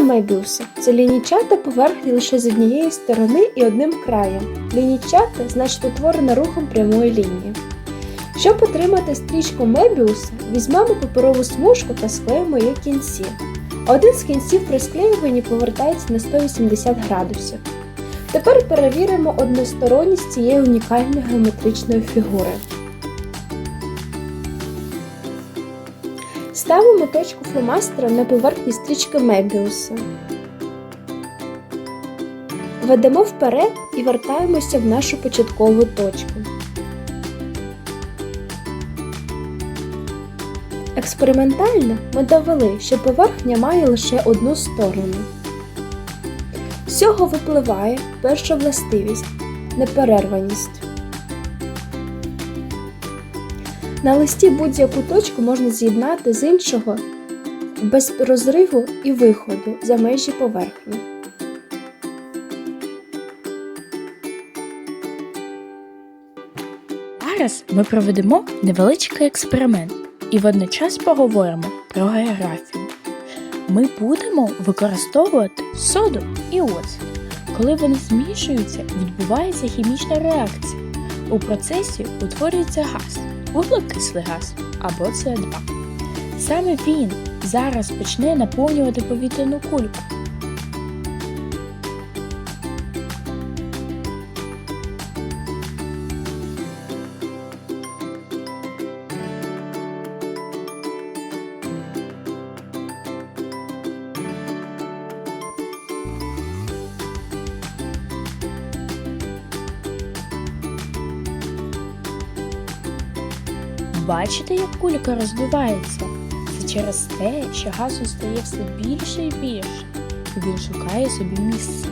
Стрічка Мебіуса це лінійчата поверхні лише з однієї сторони і одним краєм. Лінійчата значить утворена рухом прямої лінії. Щоб отримати стрічку Мебіуса, візьмемо паперову смужку та склеїмо її кінці. Один з кінців при склеюванні повертається на 180 градусів. Тепер перевіримо односторонність цієї унікальної геометричної фігури. Ставимо точку фломастера на поверхні стрічки Мебіуса. Ведемо вперед і вертаємося в нашу початкову точку. Експериментально ми довели, що поверхня має лише одну сторону. З цього випливає перша властивість неперерваність. На листі будь-яку точку можна з'єднати з іншого без розриву і виходу за межі поверхні. Зараз ми проведемо невеличкий експеримент і водночас поговоримо про географію. Ми будемо використовувати соду і оцет. Коли вони змішуються, відбувається хімічна реакція. У процесі утворюється газ, вуглекислий газ або СО2. Саме він зараз почне наповнювати повітряну кульку. Бачите, як кулька розбивається? Це через те, що газу стає все більше і більше, і він шукає собі місце.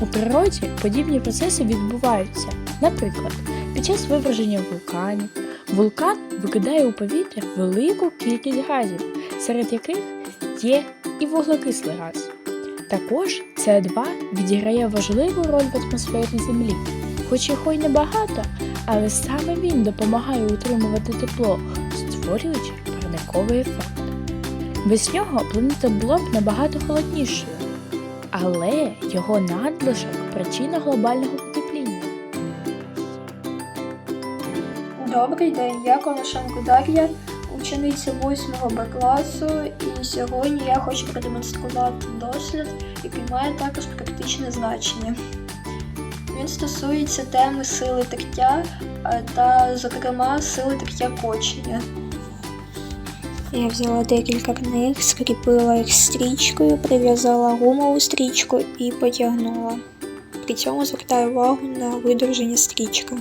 У природі подібні процеси відбуваються. Наприклад, під час виверження вулканів вулкан викидає у повітря велику кількість газів, серед яких є і вуглекислий газ. Також СО2 відіграє важливу роль в атмосфері Землі, хоч його й небагато, але саме він допомагає утримувати тепло, створюючи парниковий ефект. Без нього планета була б набагато холоднішою, але його надлишок причина глобального потепління. Добрий день, я Коношенко Дар'я, учениця 8 Б класу, і сьогодні я хочу продемонструвати дослід, який має також практичне значення. Він стосується теми сили тертя та, зокрема, сили тертя кочення. Я взяла декілька книг, скріпила їх стрічкою, прив'язала гумову стрічку і потягнула. При цьому звертаю увагу на видовження стрічки.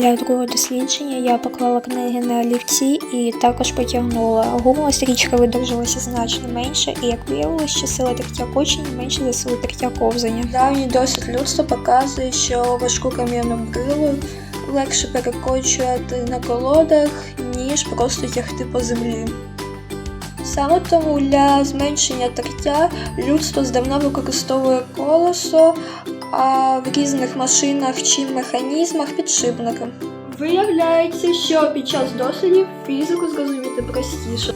Для другого дослідження я поклала книги на олівці і також потягнула. Гумова стрічка видовжилася значно менше, і як виявилося, що сила тертя кочення менше за силу тертя ковзання. Давній досвід людства показує, що важку кам'яну брилу легше перекочувати на колодах, ніж просто тягти по землі. Саме тому для зменшення тертя людство здавна використовує колесо, а в різних машинах чи механізмах підшипники. Виявляється, що під час дослідів фізику зрозуміти простіше.